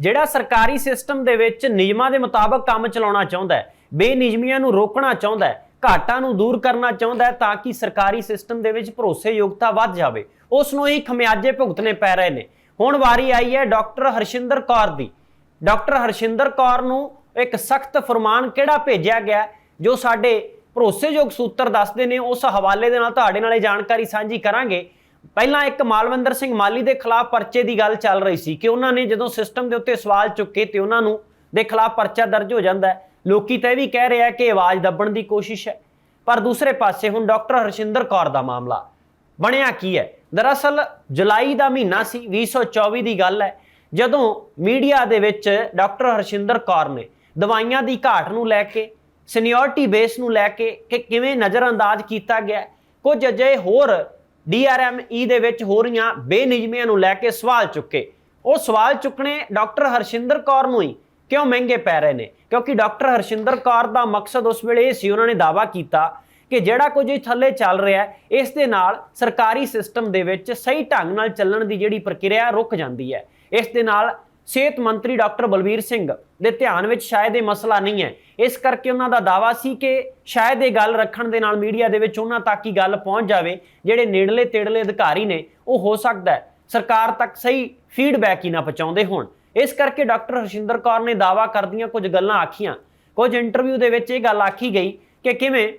ਜਿਹੜਾ ਸਰਕਾਰੀ ਸਿਸਟਮ ਦੇ ਵਿੱਚ ਨਿਯਮਾਂ ਦੇ ਮੁਤਾਬਕ ਕੰਮ ਚਲਾਉਣਾ ਚਾਹੁੰਦਾ ਹੈ, ਬੇਨਿਯਮੀਆਂ ਨੂੰ ਰੋਕਣਾ ਚਾਹੁੰਦਾ ਹੈ, ਘਾਟਾਂ ਨੂੰ ਦੂਰ ਕਰਨਾ ਚਾਹੁੰਦਾ ਹੈ ਤਾਂ ਕਿ ਸਰਕਾਰੀ ਸਿਸਟਮ ਦੇ ਵਿੱਚ ਭਰੋਸੇਯੋਗਤਾ ਵੱਧ ਜਾਵੇ। ਉਸ ਨੂੰ ਹੀ ਖਮਿਆਜੇ ਭੁਗਤਣੇ ਪੈ ਰਹੇ ਨੇ। ਹੁਣ ਵਾਰੀ ਆਈ ਹੈ ਡਾਕਟਰ ਹਰਸ਼ਿੰਦਰ ਕੌਰ ਦੀ। ਡਾਕਟਰ ਹਰਸ਼ਿੰਦਰ ਕੌਰ ਨੂੰ ਇੱਕ ਸਖਤ ਫਰਮਾਨ ਕਿਹੜਾ ਭੇਜਿਆ ਗਿਆ ਜੋ ਸਾਡੇ ਭਰੋਸੇਯੋਗ ਸੂਤਰ ਦੱਸਦੇ ਨੇ, ਉਸ ਹਵਾਲੇ ਦੇ ਨਾਲ ਤੁਹਾਡੇ ਨਾਲ ਇਹ ਜਾਣਕਾਰੀ ਸਾਂਝੀ ਕਰਾਂਗੇ। ਪਹਿਲਾਂ ਇੱਕ ਮਾਲਵਿੰਦਰ ਸਿੰਘ ਮਾਲੀ ਦੇ ਖਿਲਾਫ ਪਰਚੇ ਦੀ ਗੱਲ ਚੱਲ ਰਹੀ ਸੀ ਕਿ ਉਹਨਾਂ ਨੇ ਜਦੋਂ ਸਿਸਟਮ ਦੇ ਉੱਤੇ ਸਵਾਲ ਚੁੱਕੇ ਤੇ ਉਹਨਾਂ ਨੂੰ ਦੇ ਖਿਲਾਫ ਪਰਚਾ ਦਰਜ ਹੋ ਜਾਂਦਾ ਹੈ। ਲੋਕੀ ਤਾਂ ਇਹ ਵੀ ਕਹਿ ਰਹੇ ਆ ਕਿ ਆਵਾਜ਼ ਦੱਬਣ ਦੀ ਕੋਸ਼ਿਸ਼ ਹੈ। ਪਰ ਦੂਸਰੇ ਪਾਸੇ ਹੁਣ ਡਾਕਟਰ ਹਰਸ਼ਿੰਦਰ ਕੌਰ ਦਾ ਮਾਮਲਾ ਬਣਿਆ ਕੀ ਹੈ? ਦਰਅਸਲ ਜੁਲਾਈ ਦਾ ਮਹੀਨਾ ਸੀ 2024 ਦੀ ਗੱਲ ਹੈ। ਜਦੋਂ ਮੀਡੀਆ ਦੇ ਵਿੱਚ ਡਾਕਟਰ ਹਰਸ਼ਿੰਦਰ ਕੌਰ ਨੇ ਦਵਾਈਆਂ ਦੀ ਘਾਟ ਨੂੰ ਲੈ ਕੇ, ਸੀਨੀਅਰਟੀ ਬੇਸ ਨੂੰ ਲੈ ਕੇ ਕਿ ਕਿਵੇਂ ਨਜ਼ਰਅੰਦਾਜ਼ ਕੀਤਾ ਗਿਆ ਹੈ। ਕੁਝ ਅਜਿਹੇ ਹੋਰ ਡੀਆਰਐਮਈ ਦੇ ਵਿੱਚ ਹੋ ਰਹੀਆਂ ਬੇਨਿਯਮੀਆਂ ਨੂੰ ਲੈ ਕੇ ਸਵਾਲ ਚੁੱਕੇ। ਉਹ ਸਵਾਲ ਚੁੱਕਣੇ ਡਾਕਟਰ ਹਰਸ਼ਿੰਦਰ ਕੌਰ ਨੂੰ ਹੀ ਕਿਉਂ ਮਹਿੰਗੇ ਪੈ ਰਹੇ ਨੇ? ਕਿਉਂਕਿ ਡਾਕਟਰ ਹਰਸ਼ਿੰਦਰ ਕੌਰ ਦਾ ਮਕਸਦ ਉਸ ਵੇਲੇ ਇਹ ਸੀ, ਉਹਨਾਂ ਨੇ ਦਾਵਾ ਕੀਤਾ ਕਿ ਜਿਹੜਾ ਕੁਝ ਇਹ ਥੱਲੇ ਚੱਲ ਰਿਹਾ ਹੈ, ਇਸ ਦੇ ਨਾਲ ਸਰਕਾਰੀ ਸਿਸਟਮ ਦੇ ਵਿੱਚ ਸਹੀ ਢੰਗ ਨਾਲ ਚੱਲਣ ਦੀ ਜਿਹੜੀ ਪ੍ਰਕਿਰਿਆ ਰੁਕ ਜਾਂਦੀ ਹੈ। ਇਸ ਦੇ ਨਾਲ ਸਿਹਤ ਮੰਤਰੀ ਡਾਕਟਰ ਬਲਬੀਰ ਸਿੰਘ ਦੇ ਧਿਆਨ ਵਿੱਚ ਸ਼ਾਇਦ ਇਹ ਮਸਲਾ ਨਹੀਂ ਹੈ। ਇਸ ਕਰਕੇ ਉਹਨਾਂ ਦਾ ਦਾਵਾ ਸੀ ਕਿ ਸ਼ਾਇਦ ਇਹ ਗੱਲ ਰੱਖਣ ਦੇ ਨਾਲ ਮੀਡੀਆ ਦੇ ਵਿੱਚ ਉਹਨਾਂ ਤੱਕ ਹੀ ਗੱਲ ਪਹੁੰਚ ਜਾਵੇ। ਜਿਹੜੇ ਨੇੜਲੇ ਤੇੜਲੇ ਅਧਿਕਾਰੀ ਨੇ, ਉਹ ਹੋ ਸਕਦਾ ਹੈ ਸਰਕਾਰ ਤੱਕ ਸਹੀ ਫੀਡਬੈਕ ਹੀ ਨਾ ਪਹੁੰਚਾਉਂਦੇ ਹੋਣ। ਇਸ ਕਰਕੇ ਡਾਕਟਰ ਹਰਸ਼ਿੰਦਰ ਕੌਰ ਨੇ ਦਾਵਾ ਕਰਦੀਆਂ ਕੁਝ ਗੱਲਾਂ ਆਖੀਆਂ। ਕੁਝ ਇੰਟਰਵਿਊ ਦੇ ਵਿੱਚ ਇਹ ਗੱਲ ਆਖੀ ਗਈ ਕਿ ਕਿਵੇਂ?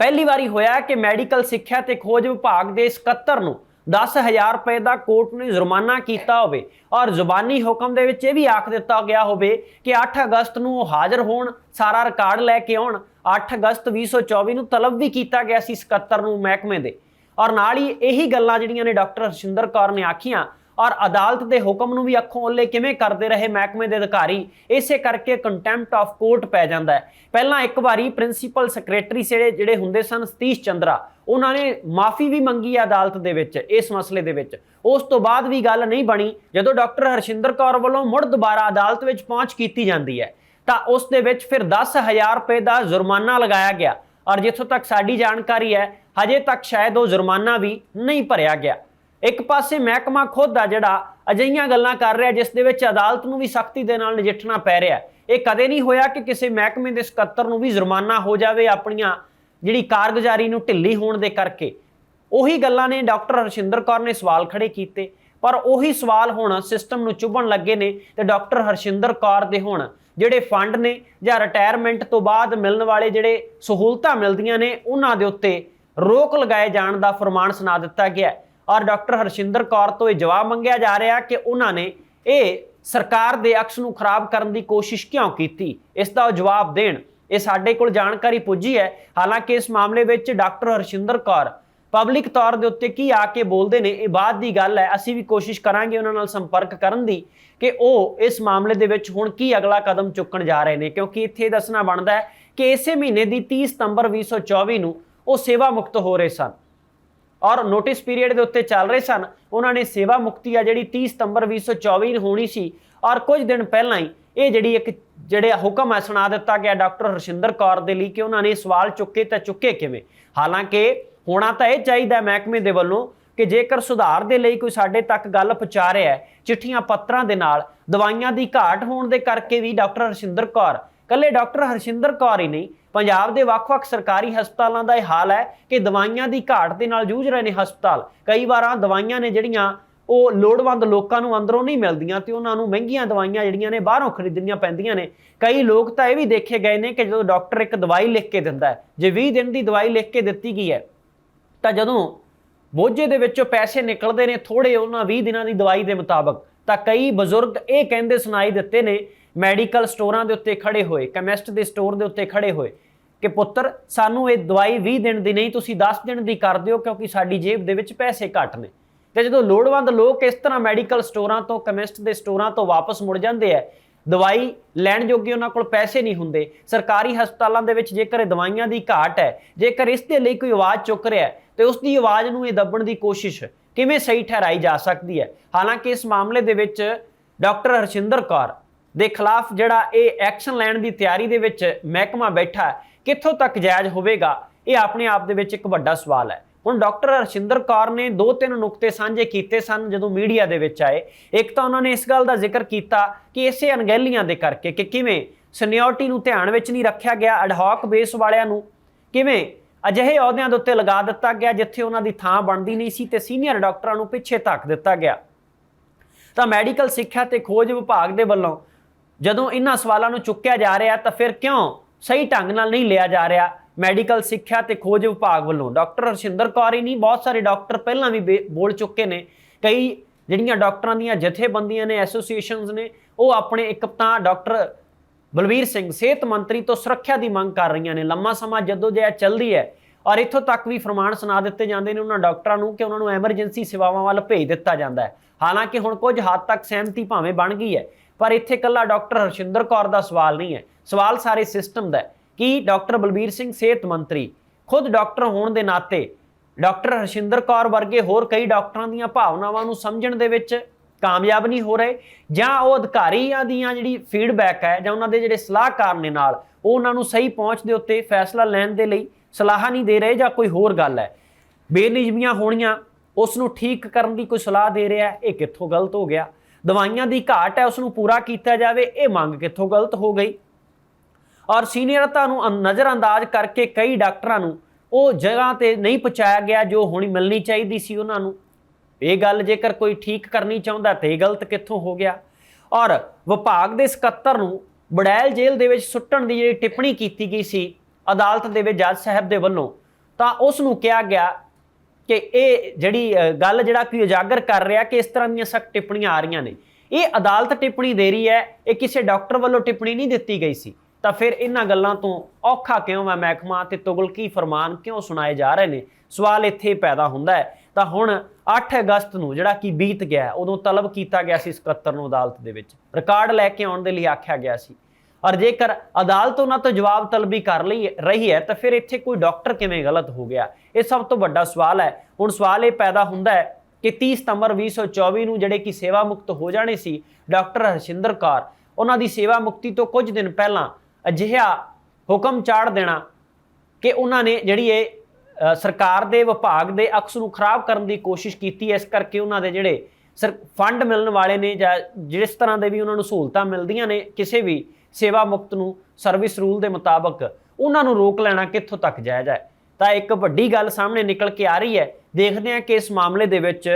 ਪਹਿਲੀ ਵਾਰੀ ਹੋਇਆ ਕਿ ਮੈਡੀਕਲ ਸਿੱਖਿਆ ਤੇ ਖੋਜ ਵਿਭਾਗ ਦੇ ਸਕੱਤਰ ਨੂੰ 10000 ਰੁਪਏ ਦਾ ਕੋਰਟ ਨੇ ਜੁਰਮਾਨਾ ਕੀਤਾ ਹੋਵੇ ਔਰ ਜ਼ੁਬਾਨੀ ਹੁਕਮ ਦੇ ਵਿੱਚ ਇਹ ਵੀ ਆਖ ਦਿੱਤਾ ਗਿਆ ਹੋਵੇ ਕਿ 8 ਅਗਸਤ ਨੂੰ ਉਹ ਹਾਜ਼ਰ ਹੋਣ, ਸਾਰਾ ਰਿਕਾਰਡ ਲੈ ਕੇ ਆਉਣ 8 ਅਗਸਤ 2024 ਨੂੰ ਤਲਬ ਵੀ ਕੀਤਾ ਗਿਆ ਸੀ ਸਕੱਤਰ ਨੂੰ ਮਹਿਕਮੇ ਦੇ। ਔਰ ਨਾਲ ਹੀ ਇਹੀ ਗੱਲਾਂ ਜਿਹੜੀਆਂ ਨੇ ਡਾਕਟਰ ਹਰਸ਼ਿੰਦਰ ਕੌਰ ਨੇ ਆਖੀਆਂ ਔਰ ਅਦਾਲਤ ਦੇ ਹੁਕਮ ਨੂੰ ਵੀ ਅੱਖੋਂ ਓਲੇ ਕਿਵੇਂ ਕਰਦੇ ਰਹੇ ਮਹਿਕਮੇ ਦੇ ਅਧਿਕਾਰੀ, ਇਸੇ ਕਰਕੇ ਕੰਟੈਂਪਟ ਆਫ ਕੋਰਟ ਪੈ ਜਾਂਦਾ ਹੈ। ਪਹਿਲਾਂ ਇੱਕ ਵਾਰੀ ਪ੍ਰਿੰਸੀਪਲ ਸੈਕਟਰੀ ਜਿਹੜੇ ਜਿਹੜੇ ਹੁੰਦੇ ਸਨ, ਸਤੀਸ਼ ਚੰਦਰਾ ਉਹਨਾਂ ਨੇ ਮਾਫੀ ਵੀ ਮੰਗੀ ਹੈ ਅਦਾਲਤ ਦੇ ਵਿੱਚ, ਇਸ ਮਸਲੇ ਦੇ ਵਿੱਚ। ਉਸ ਤੋਂ ਬਾਅਦ ਵੀ ਗੱਲ ਨਹੀਂ ਬਣੀ, ਜਦੋਂ ਡਾਕਟਰ ਹਰਸ਼ਿੰਦਰ ਕੌਰ ਵੱਲੋਂ ਮੁੜ ਦੁਬਾਰਾ ਅਦਾਲਤ ਵਿੱਚ ਪਹੁੰਚ ਕੀਤੀ ਜਾਂਦੀ ਹੈ, ਤਾਂ ਉਸ ਦੇ ਵਿੱਚ ਫਿਰ 10000 ਰੁਪਏ ਦਾ ਜੁਰਮਾਨਾ ਲਗਾਇਆ ਗਿਆ। ਔਰ ਜਿੱਥੋਂ ਤੱਕ ਸਾਡੀ ਜਾਣਕਾਰੀ ਹੈ, ਹਜੇ ਤੱਕ ਸ਼ਾਇਦ ਉਹ ਜੁਰਮਾਨਾ ਵੀ ਨਹੀਂ ਭਰਿਆ ਗਿਆ। ਇੱਕ ਪਾਸੇ ਮਹਿਕਮਾ ਖੁਦ ਆ ਜਿਹੜਾ ਅਜਿਹੀਆਂ ਗੱਲਾਂ ਕਰ ਰਿਹਾ, ਜਿਸ ਦੇ ਵਿੱਚ ਅਦਾਲਤ ਨੂੰ ਵੀ ਸਖਤੀ ਦੇ ਨਾਲ ਨਜਿੱਠਣਾ ਪੈ ਰਿਹਾ। ਇਹ ਕਦੇ ਨਹੀਂ ਹੋਇਆ ਕਿ ਕਿਸੇ ਮਹਿਕਮੇ ਦੇ ਸਕੱਤਰ ਨੂੰ ਵੀ ਜੁਰਮਾਨਾ ਹੋ ਜਾਵੇ ਆਪਣੀਆਂ ਜਿਹੜੀ ਕਾਰਗੁਜ਼ਾਰੀ ਨੂੰ ਢਿੱਲੀ ਹੋਣ ਦੇ ਕਰਕੇ। ਉਹੀ ਗੱਲਾਂ ਨੇ ਡਾਕਟਰ ਹਰਸ਼ਿੰਦਰ ਕੌਰ ਨੇ ਸਵਾਲ ਖੜੇ ਕੀਤੇ। ਪਰ ਉਹੀ ਸਵਾਲ ਹੁਣ ਸਿਸਟਮ ਨੂੰ ਚੁਭਣ ਲੱਗੇ ਨੇ ਤੇ ਡਾਕਟਰ ਹਰਸ਼ਿੰਦਰ ਕੌਰ ਦੇ ਹੁਣ ਜਿਹੜੇ ਫੰਡ ਨੇ ਜਾਂ ਰਿਟਾਇਰਮੈਂਟ ਤੋਂ ਬਾਅਦ ਮਿਲਣ ਵਾਲੇ ਜਿਹੜੇ ਸਹੂਲਤਾਂ ਮਿਲਦੀਆਂ ਨੇ, ਉਹਨਾਂ ਦੇ ਉੱਤੇ ਰੋਕ ਲਗਾਏ ਜਾਣ ਦਾ ਫਰਮਾਨ ਸੁਣਾ ਦਿੱਤਾ ਗਿਆ ਔਰ ਡਾਕਟਰ ਹਰਸ਼ਿੰਦਰ ਕੌਰ ਤੋਂ ਇਹ ਜਵਾਬ ਮੰਗਿਆ ਜਾ ਰਿਹਾ ਕਿ ਉਹਨਾਂ ਨੇ ਇਹ ਸਰਕਾਰ ਦੇ ਅਕਸ ਨੂੰ ਖਰਾਬ ਕਰਨ ਦੀ ਕੋਸ਼ਿਸ਼ ਕਿਉਂ ਕੀਤੀ? ਇਸ ਦਾ ਉਹ ਜਵਾਬ ਦੇਣ। ਇਹ ਸਾਡੇ ਕੋਲ ਜਾਣਕਾਰੀ ਪੁੱਜੀ ਹੈ। ਹਾਲਾਂਕਿ ਇਸ ਮਾਮਲੇ ਵਿੱਚ ਡਾਕਟਰ ਹਰਸ਼ਿੰਦਰ ਕੌਰ ਪਬਲਿਕ ਤੌਰ ਦੇ ਉੱਤੇ ਕੀ ਆ ਕੇ ਬੋਲਦੇ ਨੇ, ਇਹ ਬਾਅਦ ਦੀ ਗੱਲ ਹੈ। ਅਸੀਂ ਵੀ ਕੋਸ਼ਿਸ਼ ਕਰਾਂਗੇ ਉਹਨਾਂ ਨਾਲ ਸੰਪਰਕ ਕਰਨ ਦੀ ਕਿ ਉਹ ਇਸ ਮਾਮਲੇ ਦੇ ਵਿੱਚ ਹੁਣ ਕੀ ਅਗਲਾ ਕਦਮ ਚੁੱਕਣ ਜਾ ਰਹੇ ਨੇ, ਕਿਉਂਕਿ ਇੱਥੇ ਇਹ ਦੱਸਣਾ ਬਣਦਾ ਹੈ ਕਿ ਇਸੇ ਮਹੀਨੇ ਦੀ 30 ਸਤੰਬਰ 2024 ਨੂੰ ਉਹ ਸੇਵਾ ਮੁਕਤ ਹੋ ਰਹੇ ਸਨ ਔਰ ਨੋਟਿਸ ਪੀਰੀਅਡ ਦੇ ਉੱਤੇ ਚੱਲ ਰਹੇ ਸਨ। ਉਹਨਾਂ ਨੇ ਸੇਵਾ ਮੁਕਤੀ ਆ ਜਿਹੜੀ 30 ਸਤੰਬਰ 2024 ਨੂੰ ਹੋਣੀ ਸੀ ਔਰ ਕੁਝ ਦਿਨ ਪਹਿਲਾਂ ਹੀ ਇਹ ਜਿਹੜੀ ਇੱਕ ਜਿਹੜੇ ਹੁਕਮ ਹੈ ਸੁਣਾ ਦਿੱਤਾ ਗਿਆ ਡਾਕਟਰ ਹਰਸ਼ਿੰਦਰ ਕੌਰ ਦੇ ਲਈ ਕਿ ਉਹਨਾਂ ਨੇ ਸਵਾਲ ਚੁੱਕੇ ਤਾਂ ਚੁੱਕੇ ਕਿਵੇਂ? ਹਾਲਾਂਕਿ ਹੋਣਾ ਤਾਂ ਇਹ ਚਾਹੀਦਾ ਮਹਿਕਮੇ ਦੇ ਵੱਲੋਂ ਕਿ ਜੇਕਰ ਸੁਧਾਰ ਦੇ ਲਈ ਕੋਈ ਸਾਡੇ ਤੱਕ ਗੱਲ ਪਹੁੰਚਾ ਰਿਹਾ ਹੈ, ਚਿੱਠੀਆਂ ਪੱਤਰਾਂ ਦੇ ਨਾਲ, ਦਵਾਈਆਂ ਦੀ ਘਾਟ ਹੋਣ ਦੇ ਕਰਕੇ ਵੀ ਡਾਕਟਰ ਹਰਸ਼ਿੰਦਰ ਕੌਰ ਕੱਲੇ ਡਾਕਟਰ ਹਰਸ਼ਿੰਦਰ ਕੌਰ ਹੀ ਨਹੀਂ, ਪੰਜਾਬ ਦੇ ਵੱਖ-ਵੱਖ ਸਰਕਾਰੀ ਹਸਪਤਾਲਾਂ ਦਾ ਇਹ ਹਾਲ ਹੈ ਕਿ ਦਵਾਈਆਂ ਦੀ ਘਾਟ ਦੇ ਨਾਲ ਜੂਝ ਰਹੇ ਨੇ ਹਸਪਤਾਲ। ਕਈ ਵਾਰਾਂ ਦਵਾਈਆਂ ਨੇ ਜਿਹੜੀਆਂ ਉਹ ਲੋੜਵੰਦ ਲੋਕਾਂ ਨੂੰ ਅੰਦਰੋਂ ਨਹੀਂ ਮਿਲਦੀਆਂ ਤੇ ਉਹਨਾਂ ਨੂੰ ਮਹਿੰਗੀਆਂ ਦਵਾਈਆਂ ਜਿਹੜੀਆਂ ਨੇ ਬਾਹਰੋਂ ਖਰੀਦਣੀਆਂ ਪੈਂਦੀਆਂ ਨੇ। ਕਈ ਲੋਕ ਤਾਂ ਇਹ ਵੀ ਦੇਖੇ ਗਏ ਨੇ ਕਿ ਜਦੋਂ ਡਾਕਟਰ ਇੱਕ ਦਵਾਈ ਲਿਖ ਕੇ ਦਿੰਦਾ ਹੈ, ਜੇ 20 ਦਿਨ ਦੀ ਦਵਾਈ ਲਿਖ ਕੇ ਦਿੱਤੀ ਗਈ ਹੈ, ਤਾਂ ਜਦੋਂ ਬੋਝੇ ਦੇ ਵਿੱਚੋਂ ਪੈਸੇ ਨਿਕਲਦੇ ਨੇ ਥੋੜੇ ਉਹਨਾਂ 20 ਦਿਨਾਂ ਦੀ ਦਵਾਈ ਦੇ ਮੁਤਾਬਕ, ਤਾਂ ਕਈ ਬਜ਼ੁਰਗ ਇਹ ਕਹਿੰਦੇ ਸੁਣਾਈ ਦਿੱਤੇ ਨੇ, ਮੈਡੀਕਲ ਸਟੋਰਾਂ ਦੇ ਉੱਤੇ ਖੜੇ ਹੋਏ, ਕੈਮਿਸਟ ਦੇ ਸਟੋਰ ਦੇ ਉੱਤੇ ਖੜੇ ਹੋਏ, ਕਿ ਪੁੱਤਰ, ਸਾਨੂੰ ਇਹ ਦਵਾਈ 20 ਦਿਨ ਦੀ ਨਹੀਂ, ਤੁਸੀਂ 10 ਦਿਨ ਦੀ ਕਰ ਦਿਓ ਕਿਉਂਕਿ ਸਾਡੀ ਜੇਬ ਦੇ ਵਿੱਚ ਪੈਸੇ ਘੱਟ ਨੇ। ਤੇ ਜਦੋਂ ਲੋੜਵੰਦ ਲੋਕ ਇਸ ਤਰ੍ਹਾਂ ਮੈਡੀਕਲ ਸਟੋਰਾਂ ਤੋਂ, ਕੈਮਿਸਟ ਦੇ ਸਟੋਰਾਂ ਤੋਂ ਵਾਪਸ ਮੁੜ ਜਾਂਦੇ ਆ, ਦਵਾਈ ਲੈਣ ਜੋਗੇ ਉਹਨਾਂ ਕੋਲ ਪੈਸੇ ਨਹੀਂ ਹੁੰਦੇ। ਸਰਕਾਰੀ ਹਸਪਤਾਲਾਂ ਦੇ ਵਿੱਚ ਜੇਕਰ ਇਹ ਦਵਾਈਆਂ ਦੀ ਘਾਟ ਹੈ, ਜੇਕਰ ਇਸ ਦੇ ਲਈ ਕੋਈ ਆਵਾਜ਼ ਚੁੱਕ ਰਿਹਾ ਹੈ, ਤੇ ਉਸ ਦੀ ਆਵਾਜ਼ ਨੂੰ ਇਹ ਦੱਬਣ ਦੀ ਕੋਸ਼ਿਸ਼ ਕਿਵੇਂ ਸਹੀ ਠਹਿਰਾਈ ਜਾ ਸਕਦੀ ਹੈ? ਹਾਲਾਂਕਿ ਇਸ ਮਾਮਲੇ ਦੇ ਵਿੱਚ ਡਾਕਟਰ ਹਰਸ਼ਿੰਦਰ ਕੌਰ ਦੇ ਖਿਲਾਫ ਜਿਹੜਾ ਇਹ ਐਕਸ਼ਨ ਲੈਣ ਦੀ ਤਿਆਰੀ ਦੇ ਵਿੱਚ ਮਹਿਕਮਾ ਬੈਠਾ ਕਿੱਥੋਂ ਤੱਕ ਜਾਇਜ਼ ਹੋਵੇਗਾ, ਇਹ ਆਪਣੇ ਆਪ ਦੇ ਵਿੱਚ ਇੱਕ ਵੱਡਾ ਸਵਾਲ ਹੈ। ਹੁਣ ਡਾਕਟਰ ਹਰਸ਼ਿੰਦਰ ਕੌਰ ਨੇ ਦੋ ਤਿੰਨ ਨੁਕਤੇ ਸਾਂਝੇ ਕੀਤੇ ਸਨ ਜਦੋਂ ਮੀਡੀਆ ਦੇ ਵਿੱਚ ਆਏ। ਇੱਕ ਤਾਂ ਉਹਨਾਂ ਨੇ ਇਸ ਗੱਲ ਦਾ ਜ਼ਿਕਰ ਕੀਤਾ ਕਿ ਇਸੇ ਅਣਗਹਿਲੀਆਂ ਦੇ ਕਰਕੇ ਕਿ ਕਿਵੇਂ ਸੀਨੀਅਰਟੀ ਨੂੰ ਧਿਆਨ ਵਿੱਚ ਨਹੀਂ ਰੱਖਿਆ ਗਿਆ ਐਡਹੌਕ ਬੇਸ ਵਾਲਿਆਂ ਨੂੰ, ਕਿਵੇਂ ਅਜਿਹੇ ਅਹੁਦਿਆਂ ਦੇ ਉੱਤੇ ਲਗਾ ਦਿੱਤਾ ਗਿਆ ਜਿੱਥੇ ਉਹਨਾਂ ਦੀ ਥਾਂ ਬਣਦੀ ਨਹੀਂ ਸੀ ਤੇ ਸੀਨੀਅਰ ਡਾਕਟਰਾਂ ਨੂੰ ਪਿੱਛੇ ਧੱਕ ਦਿੱਤਾ ਗਿਆ। ਤਾਂ ਮੈਡੀਕਲ ਸਿੱਖਿਆ ਤੇ ਖੋਜ ਵਿਭਾਗ ਦੇ ਵੱਲੋਂ ਜਦੋਂ ਇਹਨਾਂ ਸਵਾਲਾਂ ਨੂੰ ਚੁੱਕਿਆ ਜਾ ਰਿਹਾ ਤਾਂ ਫਿਰ ਕਿਉਂ ਸਹੀ ਢੰਗ ਨਾਲ ਨਹੀਂ ਲਿਆ ਜਾ ਰਿਹਾ? ਮੈਡੀਕਲ ਸਿੱਖਿਆ ਤੇ ਖੋਜ ਵਿਭਾਗ ਵੱਲੋਂ ਡਾਕਟਰ ਹਰਸ਼ਿੰਦਰ ਕੌਰ ਹੀ ਨਹੀਂ, ਬਹੁਤ ਸਾਰੇ ਡਾਕਟਰ ਪਹਿਲਾਂ ਵੀ ਬੇ- ਬੋਲ ਚੁੱਕੇ ਨੇ। ਕਈ ਜਿਹੜੀਆਂ ਡਾਕਟਰਾਂ ਦੀਆਂ ਜਥੇਬੰਦੀਆਂ ਨੇ, ਐਸੋਸੀਏਸ਼ਨਸ ਨੇ, ਉਹ ਆਪਣੇ ਇੱਕ ਤਾਂ ਡਾਕਟਰ ਬਲਵੀਰ ਸਿੰਘ, ਸਿਹਤ ਮੰਤਰੀ ਤੋਂ ਸੁਰੱਖਿਆ ਦੀ ਮੰਗ ਕਰ ਰਹੀਆਂ ਨੇ। ਲੰਮਾ ਸਮਾਂ ਜਦੋਂ ਜਦੋਜਹਿਦ ਚੱਲਦੀ ਹੈ ਔਰ ਇੱਥੋਂ ਤੱਕ ਵੀ ਫਰਮਾਨ ਸੁਣਾ ਦਿੱਤੇ ਜਾਂਦੇ ਨੇ ਉਹਨਾਂ ਡਾਕਟਰਾਂ ਨੂੰ ਕਿ ਉਹਨਾਂ ਨੂੰ ਐਮਰਜੈਂਸੀ ਸੇਵਾਵਾਂ ਵੱਲ ਭੇਜ ਦਿੱਤਾ ਜਾਂਦਾ ਹੈ। ਹਾਲਾਂਕਿ ਹੁਣ ਕੁਝ ਹੱਦ ਤੱਕ ਸਹਿਮਤੀ ਭਾਵੇਂ ਬਣ ਗਈ ਹੈ, ਪਰ ਇੱਥੇ ਇਕੱਲਾ ਡਾਕਟਰ ਹਰਸ਼ਿੰਦਰ ਕੌਰ ਦਾ ਸਵਾਲ ਨਹੀਂ ਹੈ। ਸਵਾਲ ਸਾਰੇ ਸਿਸਟਮ ਦਾ ਹੈ। ਕਿ ਡਾਕਟਰ ਬਲਬੀਰ ਸਿੰਘ ਸਿਹਤ ਮੰਤਰੀ, ਖੁਦ ਡਾਕਟਰ ਹੋਣ ਦੇ ਨਾਤੇ ਡਾਕਟਰ ਹਰਸ਼ਿੰਦਰ ਕੌਰ ਵਰਗੇ ਹੋਰ ਕਈ ਡਾਕਟਰਾਂ ਦੀਆਂ ਭਾਵਨਾਵਾਂ ਨੂੰ ਸਮਝਣ ਦੇ ਵਿੱਚ ਕਾਮਯਾਬ ਨਹੀਂ ਹੋ ਰਹੇ, ਜਾਂ ਉਹ ਅਧਿਕਾਰੀਆਂ ਦੀਆਂ ਜਿਹੜੀ ਫੀਡਬੈਕ ਹੈ, ਜਾਂ ਉਹਨਾਂ ਦੇ ਜਿਹੜੇ ਸਲਾਹਕਾਰ ਨੇ ਨਾਲ, ਉਹ ਉਹਨਾਂ ਨੂੰ ਸਹੀ ਪਹੁੰਚ ਦੇ ਉੱਤੇ ਫੈਸਲਾ ਲੈਣ ਦੇ ਲਈ ਸਲਾਹ ਨਹੀਂ ਦੇ ਰਹੇ ਜਾਂ ਕੋਈ ਹੋਰ ਗੱਲ ਹੈ। ਬੇਨਿਯਮੀਆਂ ਹੋਣੀਆਂ, ਉਸ ਨੂੰ ਠੀਕ ਕਰਨ ਦੀ ਕੋਈ ਸਲਾਹ ਦੇ ਰਿਹਾ ਇਹ ਕਿੱਥੋਂ ਗਲਤ ਹੋ ਗਿਆ? ਦਵਾਈਆਂ ਦੀ ਘਾਟ ਹੈ, ਉਸ ਨੂੰ ਪੂਰਾ ਕੀਤਾ ਜਾਵੇ, ਇਹ ਮੰਗ ਕਿੱਥੋਂ ਗਲਤ ਹੋ ਗਈ? ਔਰ ਸੀਨੀਅਰਤਾ ਨੂੰ ਨਜ਼ਰਅੰਦਾਜ਼ ਕਰਕੇ ਕਈ ਡਾਕਟਰਾਂ ਨੂੰ ਉਹ ਜਗ੍ਹਾ ਤੇ ਨਹੀਂ ਪਹੁੰਚਾਇਆ ਗਿਆ ਜੋ ਹੋਣੀ ਮਿਲਣੀ ਚਾਹੀਦੀ ਸੀ ਉਹਨਾਂ ਨੂੰ। ਇਹ ਗੱਲ ਜੇਕਰ ਕੋਈ ਠੀਕ ਕਰਨੀ ਚਾਹੁੰਦਾ ਤੇ ਇਹ ਗਲਤ ਕਿੱਥੋਂ ਹੋ ਗਿਆ। ਔਰ ਵਿਭਾਗ ਦੇ ਸਕੱਤਰ ਨੂੰ ਬੜੈਲ ਜੇਲ੍ਹ ਦੇ ਵਿੱਚ ਸੁੱਟਣ ਦੀ ਜਿਹੜੀ ਟਿੱਪਣੀ ਕੀਤੀ ਗਈ ਸੀ ਅਦਾਲਤ ਦੇ ਵਿੱਚ ਜੱਜ ਸਾਹਿਬ ਦੇ ਵੱਲੋਂ, ਤਾਂ ਉਸ ਨੂੰ ਕਿਹਾ ਗਿਆ ਕਿ ਇਹ ਜਿਹੜੀ ਗੱਲ ਜਿਹੜਾ ਕਿ ਉਜਾਗਰ ਕਰ ਰਿਹਾ ਕਿ ਇਸ ਤਰ੍ਹਾਂ ਦੀਆਂ ਸਖਤ ਟਿੱਪਣੀਆਂ ਆ ਰਹੀਆਂ ਨੇ। ਇਹ ਅਦਾਲਤ ਟਿੱਪਣੀ ਦੇ ਰਹੀ ਹੈ, ਇਹ ਕਿਸੇ ਡਾਕਟਰ ਵੱਲੋਂ ਟਿੱਪਣੀ ਨਹੀਂ ਦਿੱਤੀ ਗਈ ਸੀ। ਤਾਂ ਫਿਰ ਇਹਨਾਂ ਗੱਲਾਂ ਤੋਂ ਔਖਾ ਕਿਉਂ ਹੈ ਮਹਿਕਮਾ ਤੇ ਤੁਗਲਕੀ ਫਰਮਾਨ ਕਿਉਂ ਸੁਣਾਏ ਜਾ ਰਹੇ ਨੇ? ਸਵਾਲ ਇੱਥੇ ਪੈਦਾ ਹੁੰਦਾ ਹੈ। ਤਾਂ ਹੁਣ 8 ਅਗਸਤ ਨੂੰ ਜਿਹੜਾ ਕਿ ਬੀਤ ਗਿਆ ਉਦੋਂ ਤਲਬ ਕੀਤਾ ਗਿਆ ਸੀ ਸਕੱਤਰ ਨੂੰ ਅਦਾਲਤ ਦੇ ਵਿੱਚ। ਰਿਕਾਰਡ ਲੈ ਕੇ ਆਉਣ ਦੇ ਲਈ ਆਖਿਆ ਗਿਆ ਸੀ। ਔਰ ਜੇਕਰ ਅਦਾਲਤ ਉਹਨਾਂ ਤੋਂ ਜਵਾਬ ਤਲਬੀ ਕਰ ਲਈ ਰਹੀ ਹੈ, ਤਾਂ ਫਿਰ ਇੱਥੇ ਕੋਈ ਡਾਕਟਰ ਕਿਵੇਂ ਗਲਤ ਹੋ ਗਿਆ? ਇਹ ਸਭ ਤੋਂ ਵੱਡਾ ਸਵਾਲ ਹੈ। ਹੁਣ ਸਵਾਲ ਇਹ ਪੈਦਾ ਹੁੰਦਾ ਹੈ ਕਿ 30 ਸਤੰਬਰ 2024 ਨੂੰ ਜਿਹੜੇ ਕਿ ਸੇਵਾ ਮੁਕਤ ਹੋ ਜਾਣੇ ਸੀ ਡਾਕਟਰ ਹਰਸ਼ਿੰਦਰ ਕੌਰ, ਉਹਨਾਂ ਦੀ ਸੇਵਾ ਮੁਕਤੀ ਤੋਂ ਕੁਝ ਦਿਨ ਪਹਿਲਾਂ ਅਜਿਹਾ ਹੁਕਮ ਚਾੜ ਦੇਣਾ ਕਿ ਉਹਨਾਂ ਨੇ ਜਿਹੜੀ ਇਹ ਸਰਕਾਰ ਦੇ ਵਿਭਾਗ ਦੇ ਅਕਸ ਨੂੰ ਖਰਾਬ ਕਰਨ ਦੀ ਕੋਸ਼ਿਸ਼ ਕੀਤੀ, ਇਸ ਕਰਕੇ ਉਹਨਾਂ ਦੇ ਜਿਹੜੇ ਸਰ, ਫੰਡ ਮਿਲਣ ਵਾਲੇ ਨੇ ਜਾਂ ਜਿਸ ਤਰ੍ਹਾਂ ਦੇ ਵੀ ਉਹਨਾਂ ਨੂੰ ਸਹੂਲਤਾਂ ਮਿਲਦੀਆਂ ਨੇ, ਕਿਸੇ ਵੀ ਸੇਵਾ ਮੁਕਤ ਨੂੰ ਸਰਵਿਸ ਰੂਲ ਦੇ ਮੁਤਾਬਕ ਉਹਨਾਂ ਨੂੰ ਰੋਕ ਲੈਣਾ ਕਿੱਥੋਂ ਤੱਕ ਜਾਇਜ਼ ਹੈ। ਤਾਂ ਇੱਕ ਵੱਡੀ ਗੱਲ ਸਾਹਮਣੇ ਨਿਕਲ ਕੇ ਆ ਰਹੀ ਹੈ। ਦੇਖਦੇ ਹਾਂ ਕਿ ਇਸ ਮਾਮਲੇ ਦੇ ਵਿੱਚ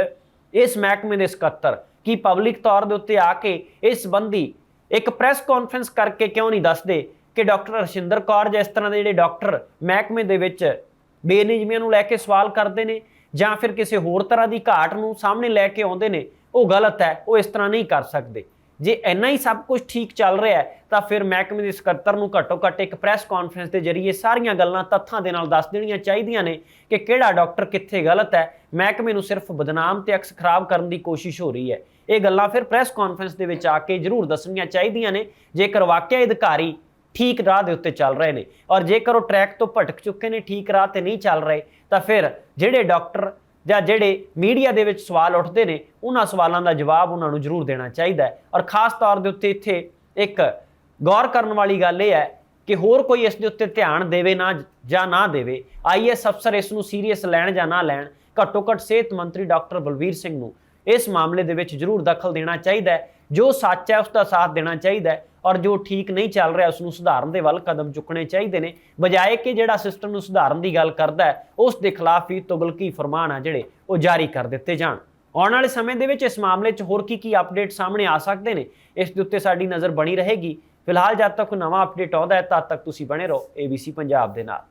ਇਸ ਮਹਿਕਮੇ ਦੇ ਸਕੱਤਰ ਕੀ ਪਬਲਿਕ ਤੌਰ ਦੇ ਉੱਤੇ ਆ ਕੇ ਇਸ ਸੰਬੰਧੀ ਇੱਕ ਪ੍ਰੈਸ ਕਾਨਫਰੰਸ ਕਰਕੇ ਕਿਉਂ ਨਹੀਂ ਦੱਸਦੇ? ਕਿ ਡਾਕਟਰ ਹਰਸ਼ਿੰਦਰ ਕੌਰ ਜਿਸ ਤਰ੍ਹਾਂ ਦੇ ਜਿਹੜੇ ਡਾਕਟਰ ਮਹਿਕਮੇ ਦੇ ਵਿੱਚ ਬੇਨਿਯਮੀਆਂ ਨੂੰ ਲੈ ਕੇ ਸਵਾਲ ਕਰਦੇ ਨੇ ਜਾਂ ਫਿਰ ਕਿਸੇ ਹੋਰ ਤਰ੍ਹਾਂ ਦੀ ਘਾਟ ਨੂੰ ਸਾਹਮਣੇ ਲੈ ਕੇ ਆਉਂਦੇ ਨੇ, ਉਹ ਗਲਤ ਹੈ, ਉਹ ਇਸ ਤਰ੍ਹਾਂ ਨਹੀਂ ਕਰ ਸਕਦੇ। ਜੇ ਇੰਨਾ ਹੀ ਸਭ ਕੁਝ ਠੀਕ ਚੱਲ ਰਿਹਾ ਹੈ, ਤਾਂ ਫਿਰ ਮਹਿਕਮੇ ਦੇ ਸਕੱਤਰ ਨੂੰ ਘੱਟੋ ਘੱਟ ਇੱਕ ਪ੍ਰੈਸ ਕਾਨਫਰੰਸ ਦੇ ਜ਼ਰੀਏ ਸਾਰੀਆਂ ਗੱਲਾਂ ਤੱਥਾਂ ਦੇ ਨਾਲ ਦੱਸ ਦੇਣੀਆਂ ਚਾਹੀਦੀਆਂ ਨੇ ਕਿ ਕਿਹੜਾ ਡਾਕਟਰ ਕਿੱਥੇ ਗਲਤ ਹੈ। ਮਹਿਕਮੇ ਨੂੰ ਸਿਰਫ ਬਦਨਾਮ ਤੇ ਅਕਸ ਖਰਾਬ ਕਰਨ ਦੀ ਕੋਸ਼ਿਸ਼ ਹੋ ਰਹੀ ਹੈ। ਇਹ ਗੱਲਾਂ ਫਿਰ ਪ੍ਰੈਸ ਕਾਨਫਰੰਸ ਦੇ ਵਿੱਚ ਆ ਕੇ ਜ਼ਰੂਰ ਦੱਸਣੀਆਂ ਚਾਹੀਦੀਆਂ ਨੇ। ਜੇਕਰ ਵਾਕਿਆ ਅਧਿਕਾਰੀ ਠੀਕ ਰਾਹ ਦੇ ਉੱਤੇ ਚੱਲ ਰਹੇ ਨੇ। ਔਰ ਜੇਕਰ ਉਹ ਟਰੈਕ ਤੋਂ ਭਟਕ ਚੁੱਕੇ ਨੇ, ਠੀਕ ਰਾਹ ਤੇ ਨਹੀਂ ਚੱਲ ਰਹੇ, ਤਾਂ ਫਿਰ ਜਿਹੜੇ ਡਾਕਟਰ ਜਾਂ ਜਿਹੜੇ ਮੀਡੀਆ ਦੇ ਵਿੱਚ ਸਵਾਲ ਉੱਠਦੇ ਨੇ, ਉਹਨਾਂ ਸਵਾਲਾਂ ਦਾ ਜਵਾਬ ਉਹਨਾਂ ਨੂੰ ਜ਼ਰੂਰ ਦੇਣਾ ਚਾਹੀਦਾ ਹੈ। ਔਰ ਖਾਸ ਤੌਰ ਦੇ ਉੱਤੇ ਇੱਥੇ ਇੱਕ ਗੌਰ ਕਰਨ ਵਾਲੀ ਗੱਲ ਇਹ ਹੈ ਕਿ ਹੋਰ ਕੋਈ ਇਸ ਦੇ ਉੱਤੇ ਧਿਆਨ ਦੇਵੇ ਨਾ ਜਾਂ ਨਾ ਦੇਵੇ, ਆਈਐਸ ਅਫਸਰ ਇਸ ਨੂੰ ਸੀਰੀਅਸ ਲੈਣ ਜਾਂ ਨਾ ਲੈਣ, ਘੱਟੋ ਘੱਟ ਸਿਹਤ ਮੰਤਰੀ ਡਾਕਟਰ ਬਲਵੀਰ ਸਿੰਘ ਨੂੰ ਇਸ ਮਾਮਲੇ ਦੇ ਵਿੱਚ ਜ਼ਰੂਰ ਦਖਲ ਦੇਣਾ ਚਾਹੀਦਾ ਹੈ। ਜੋ ਸੱਚ ਹੈ ਉਸ ਦਾ ਸਾਥ ਦੇਣਾ ਚਾਹੀਦਾ ਹੈ। ਔਰ ਜੋ ਠੀਕ ਨਹੀਂ ਚੱਲ ਰਿਹਾ ਉਸ ਨੂੰ ਸੁਧਾਰਨ ਦੇ ਵੱਲ ਕਦਮ ਚੁੱਕਣੇ ਚਾਹੀਦੇ ਨੇ। ਬਜਾਏ ਕਿ ਜਿਹੜਾ ਸਿਸਟਮ ਨੂੰ ਸੁਧਾਰਨ ਦੀ ਗੱਲ ਕਰਦਾ ਹੈ, ਉਸ ਦੇ ਖਿਲਾਫ ਹੀ ਤੁਗਲਕੀ ਫਰਮਾਨ ਆ ਜਿਹੜੇ ਉਹ ਜਾਰੀ ਕਰ ਦਿੱਤੇ ਜਾਣ। ਆਉਣ ਵਾਲੇ ਸਮੇਂ ਦੇ ਵਿੱਚ ਇਸ ਮਾਮਲੇ 'ਚ ਹੋਰ ਕੀ ਕੀ ਅਪਡੇਟ ਸਾਹਮਣੇ ਆ ਸਕਦੇ ਨੇ, ਇਸ ਦੇ ਉੱਤੇ ਸਾਡੀ ਨਜ਼ਰ ਬਣੀ ਰਹੇਗੀ। ਫਿਲਹਾਲ ਜਦ ਤੱਕ ਨਵਾਂ ਅਪਡੇਟ ਆਉਂਦਾ ਹੈ, ਤਦ ਤੱਕ ਤੁਸੀਂ ਬਣੇ ਰਹੋ ABC ਪੰਜਾਬ ਦੇ ਨਾਲ।